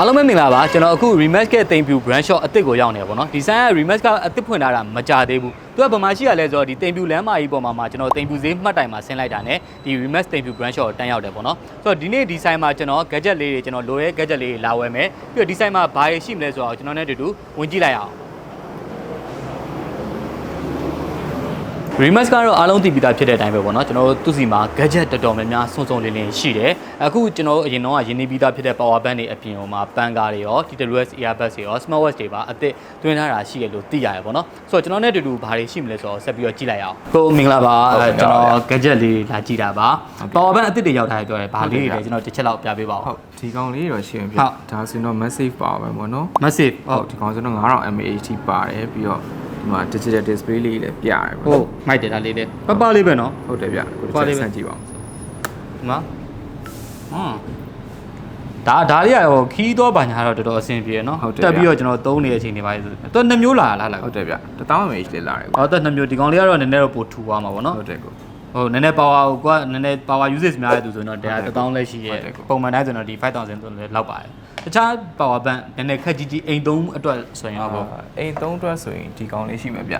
အားလုံးပဲမင်္ဂလာပါကျွန်တော်အခု rematch ကတိမ်ပြူ brand shop အစ်စ်ကိုရောက်နေပါတော့နော်ဒီဆိုင်က rematch ကအစ်စ်ဖွင့်ထားတာမကြသေးဘူးသူကဗမာရှိရလဲဆိုတော့ဒီတိမ်ပြူလမ်းမကြီးပေါ်မှာမှာကျွန်တော်တိမ်ပြူဈေးမှတ်တိုင်မှာဆင်းလိုက်တာ ਨੇ ဒီ rematch တိမ်ပြူ brand shop ကိုတန်းရောက်တယ်ပေါ့နော်ဆိုတော့ဒီနေ့ဒီဆိုင်မှာကျွန်တော် gadget လေးတွေကျွန်တော်လိုရဲ gadget လေးတွေလာဝယ်မယ်ပြီးတော့ဒီဆိုင်မှာဘာတွေရှိမလဲဆိုတော့ကျွန်တော်နဲ့အတူတူဝင်ကြည့်လိုက်အောင် Rematch ကတော့အားလုံးသိပြီးသားဖြစ်တဲ့အတိုင်းပဲပေါ့နော်ကျွန်တော်တို့သူစီမှာ gadget တော်တော်များများစုံစုံလင်းလင်းရှိတယ်အခုကျွန်တော်တို့အရင်တော့ရင်းနှီးပြီးသားဖြစ်တဲ့ power bank တွေအပြင်ဟိုမှာပန်ကားတွေရော TWS earbuds တွေရော smartwatch တွေပါအသစ်တွင်းထားတာရှိရလို့သိရတယ်ပေါ့နော်ဆိုတော့ကျွန်တော်နဲ့အတူတူဘာတွေရှိမလဲဆိုတော့ဆက်ပြီးတော့ကြည့်လိုက်အောင်ကိုမင်္ဂလာပါအဲကျွန်တော် gadget လေးလာကြည့်တာပါ power bank အသစ်တွေရောက်ထားတယ်ပြောတယ်ဘာလေးတွေလဲကျွန်တော်တစ်ချက်လောက်ပြပေးပါဦးဟုတ်ဒီကောင်လေးတော့ရှင်းပြဟုတ်ဒါဆိုရင်တော့ massive power ပဲပေါ့နော် massive ဟုဟုတ်တ်ဒီကောင်ဆိုတော့9000 mAh ထိပါတယ်ပြီးတော့ဒီ မှာ digital display လေးလည်းပြရတယ်ဟုတ်မိုက်တယ်ဒါလေးလေးပပလေးပဲနော်ဟုတ်တယ်ဗျကိုပါတစ်လေးချက်ပဲဆန်းကြည့်ပါဦးဒီမှာဟွန်းဒါဒါလေးကတော့ခီးတော့ဘာညာတော့တော်တော်အဆင်ပြေရနော်တက်ပြီးတော့ကျွန်တော်သုံးနေတဲ့အချိန်တွေပါလေဆိုတော့နှစ်မျိုးလာလားလားဟုတ်တယ်ဗျ1000 mAh လေးလာတယ်ဟောတက်နှစ်မျိုးဒီကောင်လေးကတော့နည်းနည်းတော့ပိုထူသွားမှာပေါ့နော်ဟုတ်တယ်ကို ဟိုနည်းနည်း power ကိုကနည်းနည်း power usage များတဲ့သူဆိုရင်တော့တရား1000လက်ရှိရဲ့ဟုတ်တယ်ကိုပုံမှန်တိုင်းဆိုရင်တော့ဒီ5000ဆိုလည်းလောက်ပါတယ်တခြား power bank နည်းနည်းခက်ကြီးကြီးအိမ်သုံးအတွက်ဆိုရင်တော့ပေါ့အိမ်သုံးအတွက်ဆိုရင်ဒီကောင်လေးရှိမှာဗျ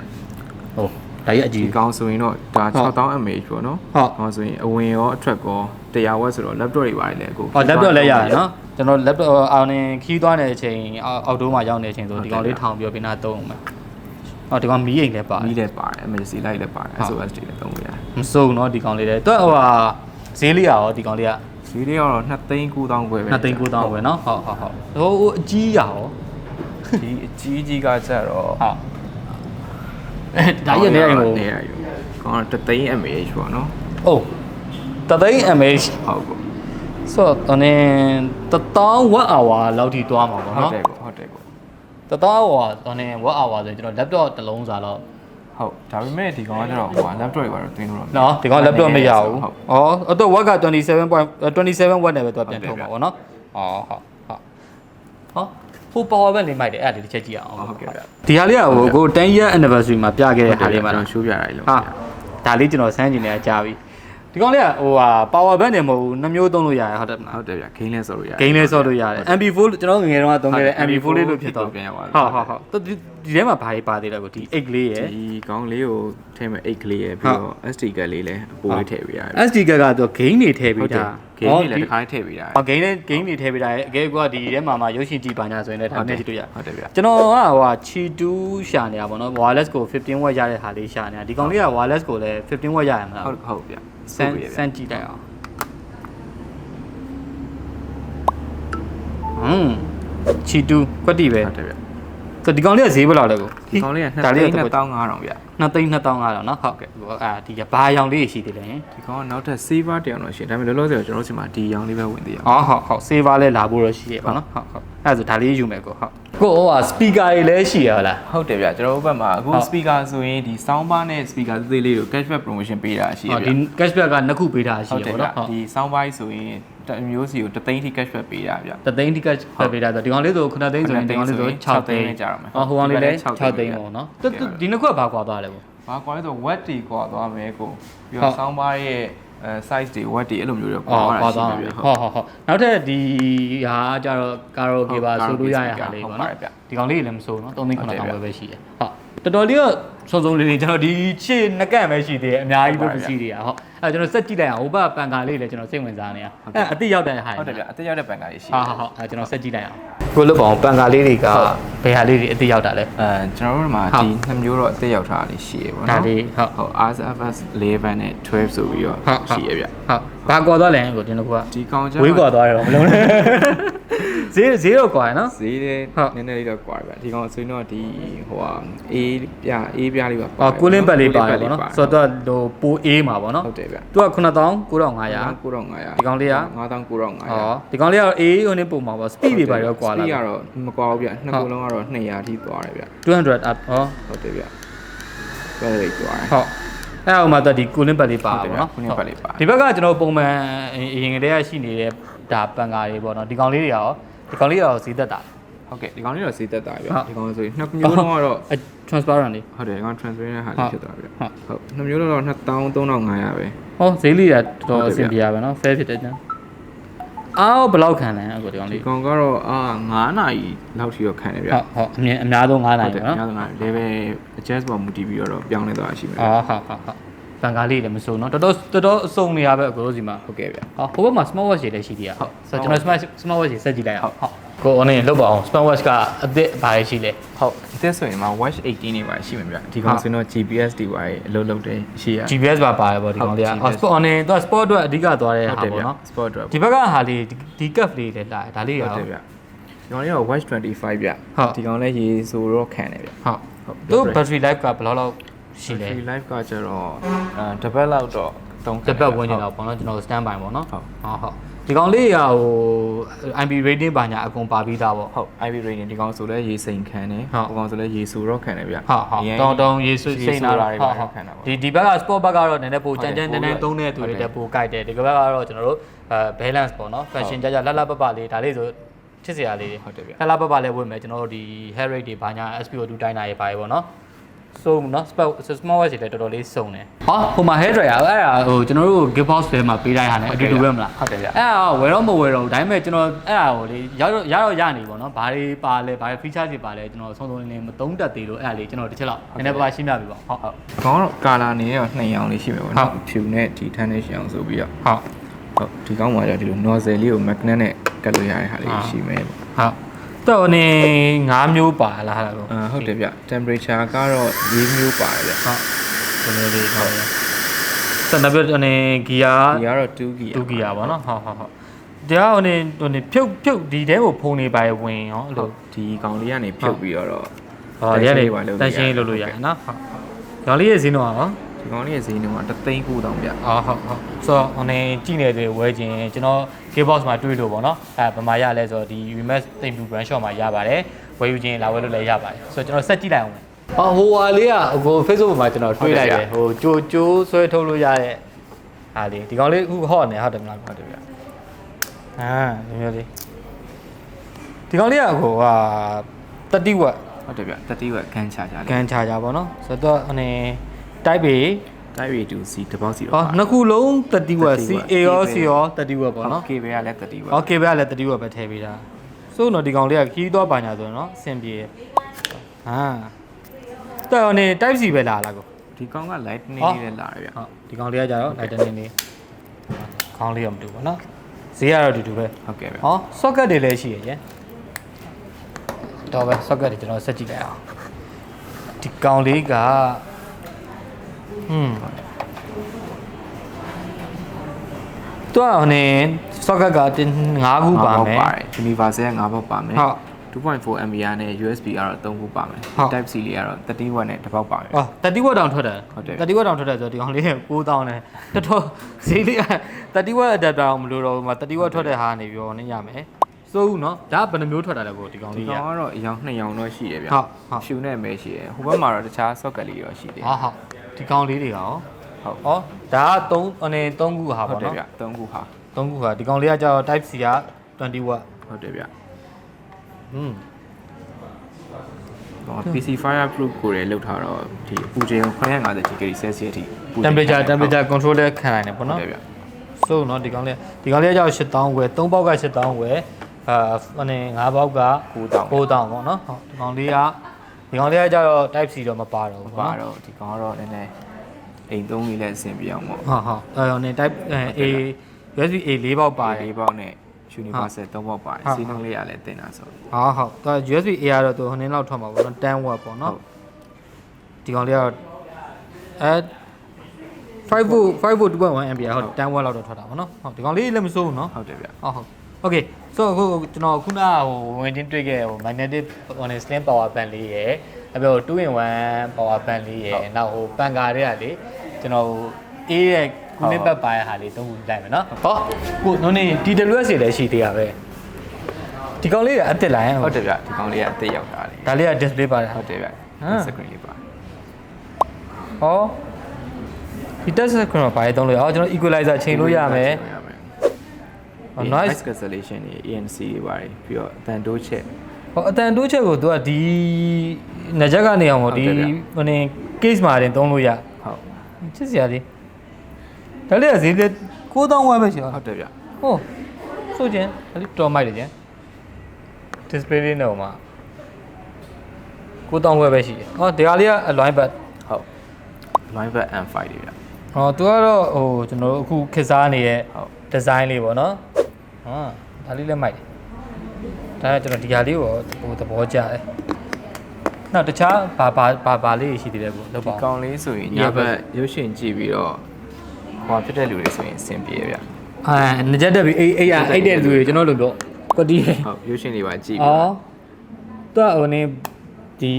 ဟုတ်ဒါကြီးအကြီးဒီကောင်ဆိုရင်တော့ဒါဟုတ်6000 mAh ပေါ့နော်ဟုတ်ဟောဆိုရင်အဝင်ရောအထွက်ကော100 watt ဆိုတော့ laptop တွေပါတယ်လေကိုဟော laptop လည်းရတယ်နော်ကျွန်တော် laptop အောင်နေခီးသွားနေတဲ့အချိန်အောက်တိုးမှာရောက်နေတဲ့အချိန်ဆိုဒီကောင်လေးထောင်ပြီးတော့ပြနာသုံးအောင်မယ်ဟောဒီကောင်မီးအိမ်လည်းပါတယ်မီးလည်းပါတယ် emergency light လည်းပါတယ် SOS တွေလည်းသုံးလို့ရ တယ် မစုံတော့ဒီကောင်လေးတဲ့တော့ဟိုဟာဈေးလေးရရောဒီကောင်လေးက ဈေးလေးကတော့2သိန်း9000ခွဲပဲ 2သိန်း9000ပဲเนาะဟုတ်ဟုတ်ဟုတ်ဟိုအကြီးရရော ဒီအကြီးကြီးကကြတော့ ဟုတ်အဲဒါကြီးနေအိမ်ကို နေရယူကောင်းတော့3သိန်း mAh ပေါ့နော် အိုးတသိန်း mAh ဟုတ်ကော ဆိုတော့နည်း1000 watt hour လောက်ထိသွားမှာပေါ့ ဟုတ် เนาะ တယ်ကောဟုတ်တယ်ကော 1000 hour တော့နည်း watt hour ဆိုရင်ကျွန်တော် laptop တစ်လုံးစားတော့ ဟုတ်ဒါပေမဲ့ဒီကောင်ကကျတော့ဟိုပါ laptop တွေပါတော့တွင်းလို့တော့နော်ဒီကောင် laptop မရဘူးဟုတ်ဩအတော့ watt က27 27 watt နဲ့ပဲသူကပြန်ထုတ်မှာပေါ့နော်ဩဟုတ်ဟုတ်ဟောဟို power bank လေးမိုက်တယ်အဲ့ဒါလေးတစ်ချက်ကြည့်အောင်ဟုတ်ကဲ့ဒီဟာလေးကဟိုကို10 year anniversary မှာပြခဲ့တဲ့ဟာလေးမှာတော့ရှိုးပြတာလေးလို့ဟာဒါလေးကျွန်တော်စမ်းကျင်နေတာကြာပြီဒီကောင်လေးကဟိုဟာ power bank နဲ့မဟုတ်ဘူးနှမျိုးသုံးလို့ရတယ်ဟုတ်တယ်မလားဟုတ်တယ်ဗျဂိမ်းလဲဆော့လို့ရတယ်ဂိမ်းလဲဆော့လို့ရတယ် MP4 ကျွန်တော်ငငယ်တုန်းကသုံးခဲ့တဲ့ MP4 လေးလို့ဖြစ်တော့ပြန်ရပါတယ်ဟုတ်ဟုတ်ဟုတ်ဒီဒီထဲမှာဘာတွေပါသေးလဲကိုဒီ8လေးရယ်ဒီကောင်လေးကိုထည့်မဲ့8ကလေးရယ်ပြီးတော့ SD ကလေးလည်းအပိုးလေးထည့်ပေးရတယ် SD ကကတော့ဂိမ်းတွေထည့်ဟုပြီးတ်တယ်တာ game လေးလည်းတစ်ခါလေးထည့်ပေးရတယ်ဟောဂိမ်းလေးဂိမ်းတွေထည့်ပေးတာရဲ့အကဲကဒီထဲမှာမှာရုပ်ရှင်ကြည့်ပါညာဆိုရင်လည်းဒါနဲ့ကြည့်လို့ရဟုတ်တယ်ဗျကျွန်တော်ကဟိုဟာချီတူးရှာနေတာပေါ့နော် wireless ကို15 watt ရတဲ့ဟာလေးရှာနေတာဒီကောင်လေးက wireless ကိုလည်း15 watt ရရမလားဟုတ်ဟုတ်ဗျစမ်းစမ်းကြည့်လိုက်အောင်ဟွန်းချီတူကွက်တီပဲဟုတ်တယ်ဗျ ဆိုဒီကောင်လေးကဈေးဘယ်လောက်လဲကိုဒီကောင်လေးက2,500ဗျ2သိန်း2,500နော်ဟုတ်ကဲ့အာဒီကဘာရောင်လေးရှိသေးလဲဒီကောင်ကနောက်ထပ် saver တစ်ယောက်တော့ရှိတယ်ဒါပေမဲ့လောလောဆယ်ကျွန်တော်တို့ဆီမှာဒီရောင်လေးပဲဝင်သေးရအောင်ဟုတ်ဟုတ် saver လဲလာဖို့တော့ရှိရပါနော်ဟုတ်ဟုတ်အဲ့ဒါဆိုဒါလေးယူမယ်ကိုဟုတ်ကိုဟိုဟာ speaker တွေလည်းရှိရဟုတ်လားဟုတ်တယ်ဗျကျွန်တော်တို့ဘက်မှာအခု speaker ဆိုရင်ဒီ soundbar နဲ့ speaker သေးသေးလေးကို cashback promotion ပေးတာရှိရဗျဒီ cashback ကနှစ်ခုပေးတာရှိရပါတော့ဒီ soundbar ဆိုရင် တစ်မျိုးစီကိုတသိန်းထိ cashback ပေးတာဗျတသိန်းထိ cashback ပေးတာဆိုဒီကောင်လေးဆို9သိန်းဆိုရင်ဒီကောင်လေးဆို6သိန်းနဲ့ကြာတော့မယ်ဟိုကောင်လေးလည်း6သိန်းပေါ့နော်ဒီနှစ်ခုကဘာကွာသွားလဲပေါ့ဘာကွာလဲဆို watt တွေကွာသွားမယ်ကိုပြီးတော့ sound bar ရဲ့အဲ size တွေ watt တွေအဲ့လိုမျိုးတွေပေါ်လာရှိတယ်ဟုတ်ဟုတ်ဟုတ်နောက်ထပ်ဒီဟာကြတော့ karaoke ပါဆိုလို့ရရဟာလေးပေါ့နော်ဒီကောင်လေးလည်းမဆိုးနော်3900ပဲရှိတယ်ဟုတ်တော်တော်လေးတော့ စုံစုံလေးလေးကျွန်တော်ဒီချစ်နှကန့်ပဲရှိသေးတယ်အများကြီးပဲပစ္စည်းတွေကဟုတ်အဲကျွန်တော်စက်ကြည့်လိုက်အောင်ဟိုဘက်ပန်ကာလေးလည်းကျွန်တော်စိတ်ဝင်စားနေရအဲအတိရောက်တဲ့ဟာဟုတ်တယ်ဗျအသက်ရောက်တဲ့ဘန်ကားကြီးရှိဟာဟာဟာအဲကျွန်တော်စက်ကြည့်လိုက်အောင်ကိုလွတ်ပါအောင်ပန်ကာလေးတွေကဘယ်ဟာလေးတွေအတိရောက်တာလဲအဲကျွန်တော်တို့မှာဟုတ်ဒီနှစ်မျိုးတော့အသက်ရောက်ထားတာလေးရှိရပါဒါတော့လေးဟုတ်ဟုတ် RSFS 11နဲ့12ဆိုပြီးတော့ဟုတ်ရှိရဗျဟုတ် ဘာကွာသွားလဲကိုကျွန်တော်ကဒီကောင်ကျဝေးကွာသွားတယ်တော့မလုံးနဲ့ဈေးဈေးတော့ကွာနော်ဈေးလေးဟုတ်နည်းနည်းလေးတော့ကွာဗျဒီကောင်ဆိုရင်တော့ဒီဟိုဟာအေးပြအေးပြလေးပါအော်ကူလင်းပတ်လေးပါတယ်ပေါ့နော်ဆိုဆိုတော့သူကဟိုပိုအေးမှာပေါ့နော်ဟုတ်တယ်ဗျသူက9000 9500 9500ဒီကောင်လေးက9900အော်ဒီကောင်လေးကအေးဟိုနေပုံမှာပေါ့ speed တွေပါတော့ကွာလာ speed ကတော့မကွာဘူးဗျနှစ်ခုလုံးကတော့200ထိသွားတယ်ဗျ200 up ဟောဟုတ်တယ်ဗျဘယ်လိုသွားတယ်ဟုတ် အဲ့ဟိုမှာတော့ဒီကူလင်းပတ်လေးပါဟုတ်တယ်ပေါ့နော်ကူလင်းပတ်လေးပါဒီဘက်ကကျွန်တော်ပုံမှန်အရင်ကတည်းကရှိနေတဲ့ဒါပန်ကာတွေပေါ့နော်ဒီကောင်လေးတွေရောဒီကောင်လေးရောဈေးသက်တာဟုတ်ကဲ့ဒီကောင်လေးတော့စေးသက်တာဗျဟုတ်ဒီကောင်ဆိုရင်နှစ်မျိုးလုံးကတော့အဲ transparent လေးဟုတ်တယ်ဒီကောင် transparent ဟာဟုတ်လေးဖြစ်သွားပြီဗျဟုတ်ဟုတ်နှစ်မျိုးလုံးတော့2300ပဲဟောဈေးလေးကတော်ဟုတ်တော်တယ်အဆင်ပြေရပါနော် fair ဖြစ်တယ်ကျန်အားရောဘယ်လောက်ခံလဲအခုဒီကောင်ဒီလေးကောင်ကတော့အာ9နာရီလောက်ထိတော့ခံတယ်ဗျဟုတ်ဟုတ်အမြင်အများဆုံး9နိုင်တယ်ပေါ့ညနော်သနာ level adjust ပေါ်မူတည်ပြီးတော့ပြောင်းလဲသွားတာရှိမယ်အော်ဟုတ်ဟုတ်ဟုတ်ပန်ကားလေးလည်းမစုံနော်တော်တော်တော်တော်အစုံနေရပဲအခုတို့စီမှာဟုတ်ကဲ့ဗျဟောဟိုဘက်မှာ smart watch တွေလည်းရှိသေးရဟုတ်ဆိုတော့ကျွန်တော် smart smart watch တွေဆက်ကြည့်လိုက်အောင်ဟုတ်ကိုအနေနဲ့လောက်ပါအောင် smart watch ကအသစ်ဘာတွေရှိလဲဟုတ်ဒီသက်ဆိုရင်မှာ watch 18နေပါရှိမှာဗျဒီကောင်ဆိုရင်တော့ GPS တွေပါအလုပ်လုပ်တယ်ရှိရ GPS ပါပါတယ်ပေါ့ဒီကောင်လေးကဟုတ်အော် sport အနေတော့ sport အတွက်အဓိကသွားတဲ့ဟုတ်ဟာတယ်ဗျပေါ့နော် sport အတွက်ဒီဘက်ကဟာလေးဒီဒီ cup လေးလည်းလာတယ်ဒါလေးရဟုတ်အောင်တယ်ဗျဒီကောင်လေးက watch 25ဗျဟုတ်ဒီကောင်လေးရေဆိုတော့ခံတယ်ဗျဟုတ်ဟုတ် သူ battery life ကဘယ်လောက်လောက်ရှိလဲ battery life ကကျတော့အဲတစ်ပတ်လောက်တော့တုံးတစ်ပတ်ဝန်းကျင်လောက်ပေါ့နော်ကျွန်တော် stand by ပေါ့နော်ဟုတ်ဟုတ်ဟုတ်ဒီကောင်လေးကဟို IP rating ဘာညာအကုန်ပါပြီးသားပေါ့ဟုတ် IV rating ဒီကောင်ဆိုလဲရေစိန်ခံတယ်ဟုတ်ဟိုကောင်ဆိုလဲရေဆိုတော့ခံတယ်ဗျဟုတ်ဟုတ်အရင်တောင်းတောင်းရေဆွစိတ်နာတာရေဟုတ်ဆိုဟုတ်ခံတာပေါ့ဒီဒီဘက်က sport ဘက်ကတော့နည်းနည်းပိုဟုတ်ကြတယ်မ်းကြမ်းတန်းတန်းပိုသုံးတဲ့သူတွေဟုတ်တယ်တက်ပိုကြိုက်တယ်ဒီဘက်ကတော့ကျွန်တော်တို့အဲ balance ပေါ့နော် fashion ကြကြလှလှပပလေးဒါလေးဆို ချစ်စရာလေးဟုတ်တယ်ဗျလှလှပပလေးဝင်မယ်ကျွန်တော်တို့ဒီ hair rate တွေဘာညာ SPO2 တိုင်းတာတွေပါရေပေါ့နော်စုံနော် sport smart watch တွေလည်းတော်တော်လေးစုံတယ်ဟောဟိုမှာ hair dryer အဲ့ဒါဟိုကျွန်တော်တို့ gift box ထဲမှာပေးတိုင်းဟာနဲ့အတူတူပဲမလားဟုတ်တယ်ဗျအဲ့ဒါကဝယ်တော့မဝယ်တော့ဘူးဒါပေမဲ့ကျွန်တော်အဲ့ဒါကိုလေရတော့ရတော့ရနေပေါ့နော်ဘာတွေပါလဲဘာတွေ feature တွေပါလဲကျွန်တော်ဆုံးဆုံးလင်းလင်းမသုံးတတ်သေးလို့အဲ့ဒါလေးကျွန်တော်တစ်ချက်လောက်နည်းနည်းပါးပါးရှင်းပြပေးပါဟုတ်ဟုတ်ခေါင်းတော့ကာလာနေရောနှစ်ရောင်လေးရှိမယ်ပေါ့ဟုတ်နော်ဖြူနဲ့ဒီထန်းနဲ့ရှအောင်ဆိုပြီးတော့ဟုတ်ဟုတ်ဒီကောင်းမှာじゃဒီလို nozzle လေးကို magnet နဲ့ ကတ်လို့ရတဲ့ဟာလေးရှိမယ်ပေါ့ဟုတ်တော့နေ၅မျိုးပါလားဟာလို့အာဟုတ်တယ်ဗျ temperature ကတော့၄မျိုးပါတယ်ဗျဟုတ်ဒီလိုလေးဟုတ်ဆက်နောက်ပြနေဂီယာဒီကတော့2 gear 2ဂီယာပေါ့နော်ဟုတ်ဟုတ်ဟုတ်ဒါကဟိုနေဟိုနေဖြုတ်ဖြုတ်ဒီတဲကိုဖုံနေပါရဝင်ရောအဲ့ဟုလိုတ်ဒီကောင်လေးကနေဖြုတ်ပြီးတော့ဟောရဲလေတန်ရှင်းလုပ်လို့ရတယ်နော်ဟုတ်ရောင်လေးရဲ့ဈေးနှုန်းကရော ဒီကောင်လေးရဲ့ဈေးနှုန်းက3သိန်း9တောင်ဗျအော်ဟုတ်ဟုတ်ဆိုတော့ဟိုနေကြည့်နေတဲ့ဝဲခြင်းကျွန်တော် K-box မှာတွေ့လို့ပေါ့နော်အဲဗမာရလဲဆိုတော့ဒီ Remax တိမ်တူ brand shop မှာရပါတယ်ဝယ်ယူခြင်းလာဝယ်လို့လည်းရပါတယ်ဆိုတော့ကျွန်တော်ဆက်ကြည့်လိုက်အောင်ဟောဟိုဟာလေးကဟို Facebook မှာကျွန်တော်တွေ့လိုက်တယ်ဟိုကြိုကြိုးဆွဲထုတ်လို့ရတဲ့ဟာလေးဒီကောင်လေးအခုဟော့နေဟုတ်တယ်မလားဟုတ်တယ်ဗျအာဒီမျိုးလေးဒီကောင်လေးကဟိုဟာ30 watt ဟုတ်တယ်ဗျ30 watt ကန်ချာချာဂလေးန်ချာချာပေါ့နော်ဆိုတော့ဟိုနေ တိုက်ပေတိုက်ပေ2 C တပေါက်စီတော့ဟောနှစ်ခုလုံး30ဝက် C A ရော C ရော30ဝက်ပေါ့နော် OK ပဲကလည်း30ဝက် OK ပဲကလည်း30ဝက်ပဲထည့်ပေးတာဆိုတော့ဒီကောင်လေးကခီးတော့ပါညာဆိုရင်နော်အဆင်ပြေဟာတော်နေ type C ပဲလာလားကိုဒီကောင်က lightning လေးနဲ့လာရဗျဟုတ်ဒီကောင်လေးကကြတော့ lightning လေးခေါင်းလေးတော့မတူဘူးနော်ဈေးကတော့တူတူပဲဟုတ်ကဲ့ဗျဟော socket တွေလည်းရှိရရဲ့တော့ပဲ socket တွေကျွန်တော်ဆက်ကြည့်လိုက်အောင်ဒီကောင်လေးက ဟွန်းတွားနေ socket ကတင်5ခုပါမယ် universal က5ပေါက်ပါမယ်ဟုတ်2.4 ampere နဲ့ USB ကတော့3ခုပါမယ် ဟုတ် type C လေးကတော့30 watt နဲ့တစ်ပေါက်ပါမယ် အော်30 watt တောင်ထွက်တယ်ဟုတ်တယ် 30 watt တောင်ထွက်တယ်ဆိုတော့ဒီကောင်လေးက9000နဲ့တော်တော်ဈေးလေးက30 watt adapter အောင်မလို့တော့ဘူးမှာ30 watt ထွက်တဲ့ဟာကနေပြီးတော့နင်းရမယ်စိုးဘူးနော်ဒါကဘယ်နှမျိုးထွက်တာလဲကိုဒီကောင်ဒီလေးက ကောင်ကတော့အယောင်2ရောင်တော့ရှိတယ်ဗျဟုတ်ဟုတ်ဖြူနဲ့မဲရှိတယ်ဟိုဘက်မှာတော့တခြား socket လေးရောရှိတယ် ဟာဟာ ဒီကောင်လေးတွေကရောဟုတ်ဩဒါက3အနေ3ခုဟာဟုတ်ပေါ့တယ်နော်ဗျ3ခုဟာ3ခုဟာဒီကောင်လေးကကျတော့ type C က20 watt ဟုတ်တယ်ဗျဟွန်းဟော PC fireproof ကိုလည်းလောက်ထားတော့ဒီအပူချိန်950 degree celsius အထိအပူချိန် temperature temperature control လည်းခံနိုင်တယ်ပေါ့ဟုတ်နော်တယ်ဗျဆိုတော့ဒီကောင်လေးဒီကောင်လေးကကျတော့8000ဝယ်3ပေါက်က8000ဝယ်အာအနေ5ပေါက်က9000 9000ပေါ့နော်ဟုတ်ဒီကောင်လေးက ဒီကောင်လေးကကျတော့ type C တော့မပါတော့ဘူးပါပေါ့နော်တော့ဒီကောင်ကတော့နည်းနည်းအိမ်သုံးလေးလည်းအဆင်ပြေအောင်ပေါ့ဟုတ်ဟုတ်အဲအနေ type A USB A 4ပေါက်ပါတယ်လေးပေါက်နဲ့ universal 3ပေါက်ပါတယ်ဟုတ်စီးနှုန်းလေးကလည်းတင်တာဆိုဟာဟုတ်တော့ USB A ကတော့သူဟိုနင်းလောက်ထွက်မှာပေါ့နော်10 watt ပေါ့နော်ဒီကောင်လေးကတော့အဲ5 volt 5 volt 2.1 ampere ဟုတ်10 watt လောက်တော့ထွက်တာပေါ့နော်ဟုတ်ဒီကောင်လေးလည်းမစိုးဘူးနော်ဟုတ်တယ်ဗျဟုတ်ဟုတ် Okay so အခုကျွန်တော်ခုနကဟိုဝင်တင်တွေ့ခဲ့ဟို magnetic ဟို slim power bank လေးရယ်အပြော2 in 1 power bank လေးရယ်နောက်ဟိုပန်ကာတွေကလေကျွန်တော်ဟိုအေးရဲ့ခုနှစ်ပတ်ပါရဟာလေးသုံးခုလိုက်မယ်နော်ဟောကိုနုံနေ TWS တွေလည်းရှိသေးရပဲဒီကောင်လေးကအစ်စ်လိုင်းဟုတ်တယ်ဗျဒီကောင်လေးကအသေးရောက်တာလေဒါလေးက display ပါတယ်ဟုတ်တယ်ဗျဟမ် screen လေးပါဟောဒီ touch screen မှာပါရသုံးလို့ရအောင်ကျွန်တော် equalizer ချိန်လို့ရမယ်ဟော noise noise cancellation တွေ ANC တွေပါတယ်ပြီးတော့အတန်တိုးချက်ဟောအတန်တိုးချက်ကိုသူကဒီငကြက်ကနေအောင်ပေါ့ဒီဟုတ်တယ်ဗျဟိုနေ case မှာတင်သုံးလို့ရဟုတ်ချစ်စရာလေးဒါလေးကဈေးလေး9000ဝယ်ပဲရှိတော့ဟုတ်တယ်ဗျဟိုဆိုချင်းအဲ့ဒီတော်မိုက်တယ်ချင်း display လေးနဲ့ဟိုမှာကိုတောင်းဝဲပဲရှိတယ်ဟောဒီဟာလေးကအလွိုင်းဘတ်ဟုတ် line back and 5တွေဗျဟောသူကတော့ဟိုကျွန်တော်တို့အခုခေတ်စားနေတဲ့ဟုတ်ဒီဇိုင်းလေးပေါ့နော် ဟာဒါလေးလည်းမိုက်တယ်ဒါကကျွန်တော်ဒီဟာလေးကိုဟိုသဘောကျတယ်နောက်တခြားဘာဘာဘာဘာလေးရှိသေးတယ်ကိုလောက်ပါဒီဦးကောင်လေးဆိုရင်ဒီညကဘက်ဘက်ရုပ်ရှင်ကြည့်ပြီးတော့ဟိုဖြစ်တဲ့လူတွေဆိုရင်အဆင်ပြေဗျအာငကြက်တက်ပြီအေးအေးအိုက်တဲ့သူတွေကျွန်တော်တို့ပြောကွတီးတယ်ဟုတ်ရုပ်ရှင်တွေပါကြည့်ပြီးအော်တော့သူကဟိုနေဒီ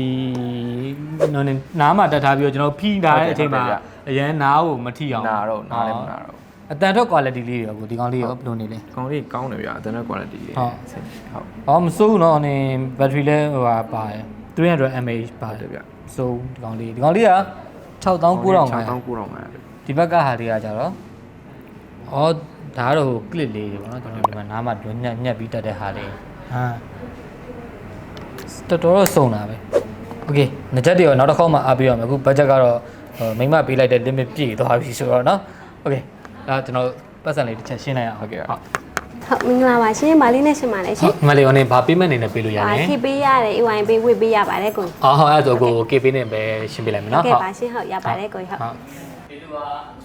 နော်နေနားမှာတက်ထားပြီးတော့ကျွန်တော်ဖိထားတဲ့အချိန်မှာအရန်နားကိုမထိအောင်နာတော့နားလည်းမနာတော့ အတန်တော့ quality လေးတွေရောကိုဒီကောင်လေးရောဘယ်လိုနေလဲ ကောင်လေးကောင်းတယ်ဗျအတန်း quality တွေ ဟုတ် အဆင်ပြေဟုတ် ။အော်မစိုးဘူးเนาะအနေ battery လဲဟိုဟာပါတယ်300 mAh ပါ ဟုတ် တ တယ် ယ်ဗျ ။စိုးဒီကောင်လေးဒီကောင်လေးက6900 6000 ပဲ 9000ဗျ ဒီဘက်ကဟာတွေကကြတော့အော်ဒါကတော့ဟို clip လေးတွေပေါ့နော်ကျွန်တော်ဒီမှာနားမှာတွညက်ညက်ပြီးတက်တဲ့ဟာလေးဟာတော်တော်တော့စုံတာပဲ။ Okay ငကြက်တွေရောနောက်တစ်ခေါက်မှအားပေးရမယ်အခု budget ကတော့ဟိုမိမပေးလိုက်တဲ့ limit ပြည့်သွားပြီဆိုတော့เนาะ Okay ဒါကျွန်တော်ပတ်စံလေးတစ်ချက်ရှင်းလိုက်အောင်ဟုတ်ကဲ့ဟုတ်ဟုတ်မင်္ဂလာပါရှင်မာလေးနဲ့ရှင်ပါလေရှင်ဒီမလေးကနေဘာ payment အနေနဲ့ပေးလို့ရအာလဲခေပေးရတယ် AYN ပေးဝေပေးရပါတယ်ကိုအော်ဟုတ်အဲ့ဒါဆိုကို KP နဲ့ပဲရှင်းပြလိုက်မယ်နော်ကဲပါရှင်ဟုတ်ရပါတယ်ကိုဟုတ် ဒီလိုက